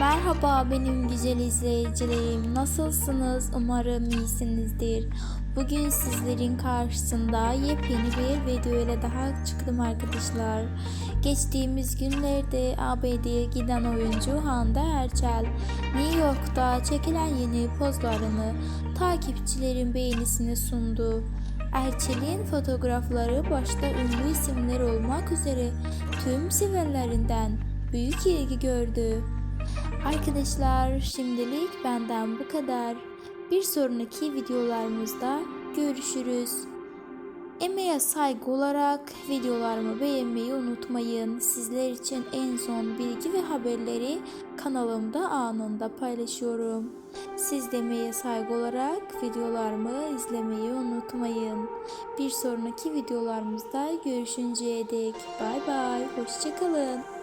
Merhaba benim güzel izleyicilerim. Nasılsınız? Umarım iyisinizdir. Bugün sizlerin karşısında yepyeni bir video ile daha çıktım arkadaşlar. Geçtiğimiz günlerde ABD'ye giden oyuncu Hande Erçel, New York'ta çekilen yeni pozlarını takipçilerin beğenisine sundu. Erçel'in fotoğrafları başta ünlü isimler olmak üzere tüm sevenlerinden büyük ilgi gördü. Arkadaşlar şimdilik benden bu kadar. Bir sonraki videolarımızda görüşürüz. Emeğe saygı olarak videolarımı beğenmeyi unutmayın. Sizler için en son bilgi ve haberleri kanalımda anında paylaşıyorum. Siz de emeğe saygı olarak videolarımı izlemeyi unutmayın. Bir sonraki videolarımızda görüşünceye dek bay bay. Hoşçakalın.